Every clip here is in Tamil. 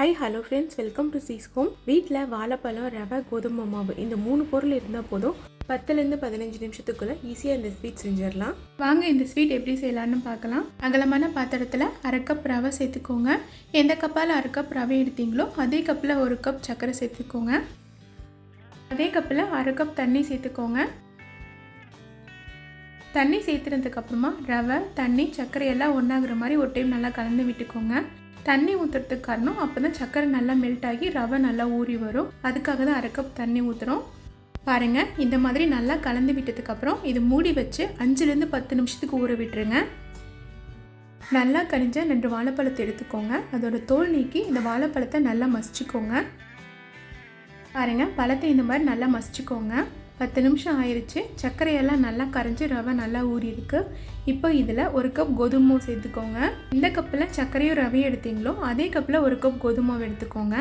Hi hello friends welcome to cheese home வீட்டில் வாழைப்பழம் ரவை கோதுமை மாவு இந்த மூணு பொருள் இருந்தால் போதும். பத்துலேருந்து பதினஞ்சு நிமிஷத்துக்குள்ளே ஈஸியாக இந்த ஸ்வீட் செஞ்சிடலாம். வாங்க இந்த ஸ்வீட் எப்படி செய்யலான்னு பார்க்கலாம். அகலமான பாத்திரத்தில் அரை கப் ரவை சேர்த்துக்கோங்க. எந்த கப்பால் அரை கப் ரவை எடுத்தீங்களோ அதே கப்பில் ஒரு கப் சர்க்கரை சேர்த்துக்கோங்க. அதே கப்பில் அரை கப் தண்ணி சேர்த்துக்கோங்க. தண்ணி சேர்த்துனதுக்கப்புறமா ரவை தண்ணி சர்க்கரை எல்லாம் ஒன்றாகிற மாதிரி ஒரு டைம் நல்லா கலந்து விட்டுக்கோங்க. தண்ணி ஊற்றுறதுக்கு காரணம் அப்போ தான் சர்க்கரை நல்லா மெல்ட் ஆகி ரவை நல்லா ஊறி வரும். அதுக்காக தான் அரை கப் தண்ணி ஊற்றுறோம் பாருங்கள் இந்த மாதிரி நல்லா கலந்து விட்டதுக்கப்புறம் இது மூடி வச்சு அஞ்சுலேருந்து பத்து நிமிஷத்துக்கு ஊற விட்டுருங்க. நல்லா கனிஞ்ச ரெண்டு வாழைப்பழத்தை எடுத்துக்கோங்க. அதோட தோல் நீக்கி இந்த வாழைப்பழத்தை நல்லா மசிச்சுக்கோங்க. பாருங்கள் பழத்தை இந்த மாதிரி நல்லா மசிச்சுக்கோங்க. பத்து நிமிஷம் ஆயிடுச்சு சர்க்கரையெல்லாம் நல்லா கரைஞ்சி ரவை நல்லா ஊறியிருக்கு. இப்போ இதில் ஒரு கப் கோதுமை சேர்த்துக்கோங்க. இந்த கப்பில் சர்க்கரையும் ரவையும் எடுத்தீங்களோ அதே கப்பில் ஒரு கப் கோதுமை எடுத்துக்கோங்க.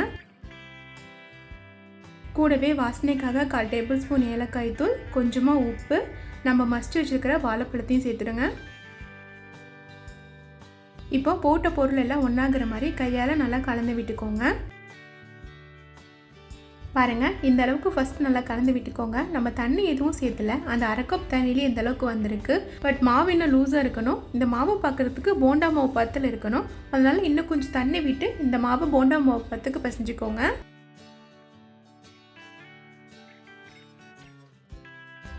கூடவே வாசனைக்காக கால் டேபிள் ஸ்பூன் ஏலக்காய் தூள் கொஞ்சமாக உப்பு நம்ம மஸ்ட் வச்சுருக்கிற வாழைப்பழத்தையும் சேர்த்துடுங்க. இப்போ போட்ட பொருள் எல்லாம் ஒன்றாகிற மாதிரி கையால் நல்லா கலந்து விட்டுக்கோங்க. பாருங்கள் இந்த அளவுக்கு ஃபஸ்ட் நல்லா கலந்து விட்டுக்கோங்க. நம்ம தண்ணி எதுவும் சேர்த்துல அந்த அரைக்கப் தண்ணியிலே இந்த அளவுக்கு வந்திருக்கு. பட் மாவு இன்னும் லூஸாக இருக்கணும். இந்த மாவு பார்க்குறதுக்கு போண்டா மாவு பத்தில் இருக்கணும். அதனால இன்னும் கொஞ்சம் தண்ணி விட்டு இந்த மாவு போண்டா மாவு பத்துக்கு பிசைஞ்சுக்கோங்க.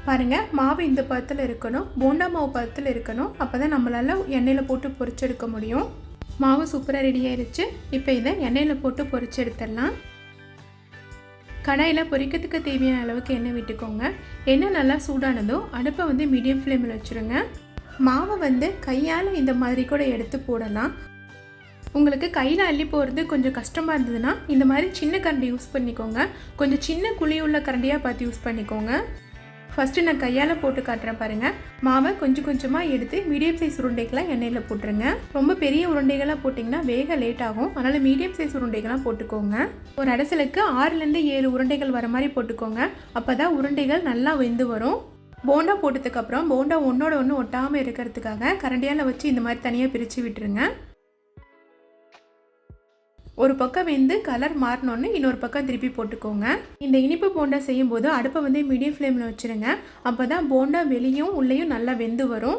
பாருங்க மாவு இந்த பதத்தில் இருக்கணும். போண்டா மாவு பதத்தில் இருக்கணும். அப்போ தான் நம்மளால் எண்ணெயில் போட்டு பொரிச்செடுக்க முடியும். மாவு சூப்பராக ரெடி ஆயிடுச்சு இப்போ இதை எண்ணெயில் போட்டு பொரிச்சு எடுத்துடலாம் கடாயில் பொரிக்கிறதுக்கு தேவையான அளவுக்கு எண்ணெய் விட்டுக்கோங்க. எண்ணெய் நல்லா சூடானதோ அடுப்பை வந்து மீடியம் ஃப்ளேமில் வச்சுருங்க. மாவை வந்து கையால் இந்த மாதிரி கூட எடுத்து போடலாம். உங்களுக்கு கையில் அள்ளி போகிறது கொஞ்சம் கஷ்டமாக இருந்ததுன்னா இந்த மாதிரி சின்ன கரண்டி யூஸ் பண்ணிக்கோங்க. கொஞ்சம் சின்ன குழி உள்ள கரண்டியாக பார்த்து யூஸ் பண்ணிக்கோங்க. ஃபஸ்ட்டு நான் கையால் போட்டு காட்டுறேன் பாருங்கள் மாவை கொஞ்சம் கொஞ்சமாக எடுத்து மீடியம் சைஸ் உருண்டைகளாக எண்ணெயில் போட்டுருங்க. ரொம்ப பெரிய உருண்டைகளாக போட்டிங்கன்னா வேக லேட் ஆகும். அதனால் மீடியம் சைஸ் உருண்டைகளாக போட்டுக்கோங்க. ஒரு அடசலுக்கு ஆறுலேருந்து ஏழு உருண்டைகள் வர மாதிரி போட்டுக்கோங்க. அப்போ தான் உருண்டைகள் நல்லா வெந்து வரும். போண்டா போட்டதுக்கப்புறம் போண்டா ஒன்றோட ஒன்று ஒட்டாமல் இருக்கிறதுக்காக கரண்டியால் வச்சு இந்த மாதிரி தனியாக பிரித்து விட்டுருங்க. ஒரு பக்கம் வெந்து கலர் மாறினோன்னு இன்னொரு பக்கம் திருப்பி போட்டுக்கோங்க. இந்த இனிப்பு போண்டா செய்யும்போது அடுப்பை வந்து மீடியம் ஃப்ளேமில் வச்சுருங்க. அப்போ தான் போண்டா வெளியும் உள்ளேயும் நல்லா வெந்து வரும்.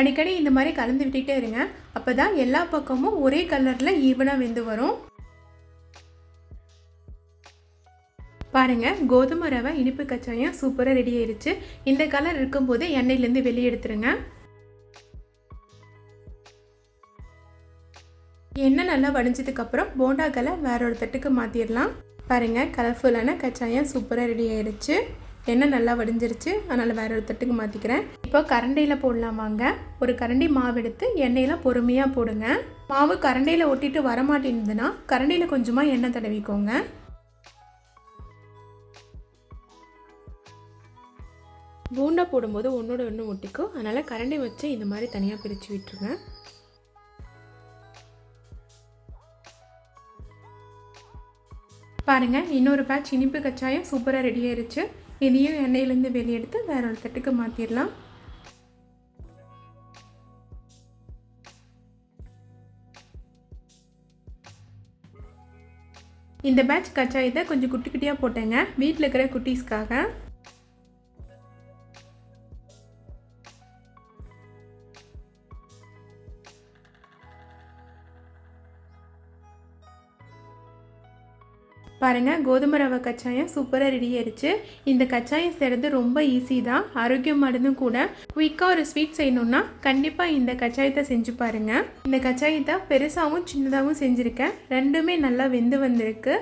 அடிக்கடி இந்த மாதிரி கலந்து விட்டுகிட்டே இருங்க. அப்போ தான் எல்லா பக்கமும் ஒரே கலரில் ஈவனாக வெந்து வரும். பாருங்கள் கோதுமை ரவை இனிப்பு கச்சாயம் சூப்பராக ரெடி ஆயிடுச்சு இந்த கலர் இருக்கும்போது எண்ணெயிலேருந்து வெளியே எடுத்துருங்க. எண்ணெய் நல்லா வடிஞ்சதுக்கப்புறம் போண்டாக்களை வேற ஒரு தட்டுக்கு மாற்றிடலாம் பாருங்கள் கலர்ஃபுல்லான கச்சாயம் சூப்பராக ரெடி ஆயிடுச்சு. எண்ணெய் நல்லா வடிஞ்சிருச்சு. அதனால் வேற ஒரு தட்டுக்கு மாற்றிக்கிறேன் இப்போ கரண்டியில் போடலாம் வாங்க. ஒரு கரண்டி மாவு எடுத்து எண்ணெயெல்லாம் பொறுமையாக போடுங்க. மாவு கரண்டியில் ஒட்டிட்டு வரமாட்டேங்குதுன்னா கரண்டியில் கொஞ்சமாக எண்ணெய் தடவிக்கோங்க. போண்டா போடும்போது ஒன்றோட ஒன்று ஒட்டிக்கும். அதனால் கரண்டி வச்சு இந்த மாதிரி தனியாக பிரித்து விட்டுருங்க. பாருங்கள் இன்னொரு பேட்ச் இனிப்பு கச்சாயம் சூப்பராக ரெடி ஆயிடுச்சு இதையும் எண்ணெயிலேருந்து வெளியெடுத்து வேற ஒரு தட்டுக்கு மாற்றிடலாம் இந்த பேட்ச் கச்சாயத்தை கொஞ்சம் குட்டி குட்டியாக போட்டேங்க. வீட்டில் இருக்கிற குட்டீஸ்க்காக. பாருங்கள் கோதுமை ரவை கச்சாயம் சூப்பராக ரெடி ஆயிடுச்சு இந்த கச்சாயம் செய்கிறது ரொம்ப ஈஸி தான். ஆரோக்கியமானதும் கூட. குயிக்காக ஒரு ஸ்வீட் செய்யணுன்னா கண்டிப்பாக இந்த கச்சாயத்தை செஞ்சு பாருங்கள் இந்த கச்சாயத்தை பெருசாகவும் சின்னதாகவும் செஞ்சுருக்கேன். ரெண்டுமே நல்லா வெந்து வந்திருக்கு.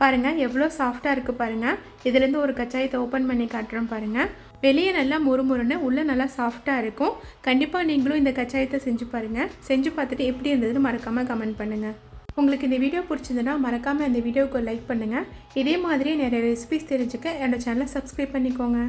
பாருங்கள் எவ்வளோ சாஃப்டாக இருக்குது பாருங்கள் இதுலேருந்து ஒரு கச்சாயத்தை ஓப்பன் பண்ணி காட்டுறோம் பாருங்கள் வெளியே நல்லா முறுமுறுன்னு உள்ளே நல்லா சாஃப்டாக இருக்கும். கண்டிப்பாக நீங்களும் இந்த கச்சாயத்தை செஞ்சு பாருங்கள் செஞ்சு பார்த்துட்டு எப்படி இருந்ததுன்னு மறக்காமல் கமெண்ட் பண்ணுங்கள் உங்களுக்கு இந்த வீடியோ பிடிச்சிருந்ததுன்னா மறக்காமல் இந்த வீடியோவுக்கு லைக் பண்ணுங்கள் இதே மாதிரி நிறைய ரெசிபிஸ் தெரிஞ்சுக்க என்னோட சேனலை சப்ஸ்கிரைப் பண்ணிக்கோங்க.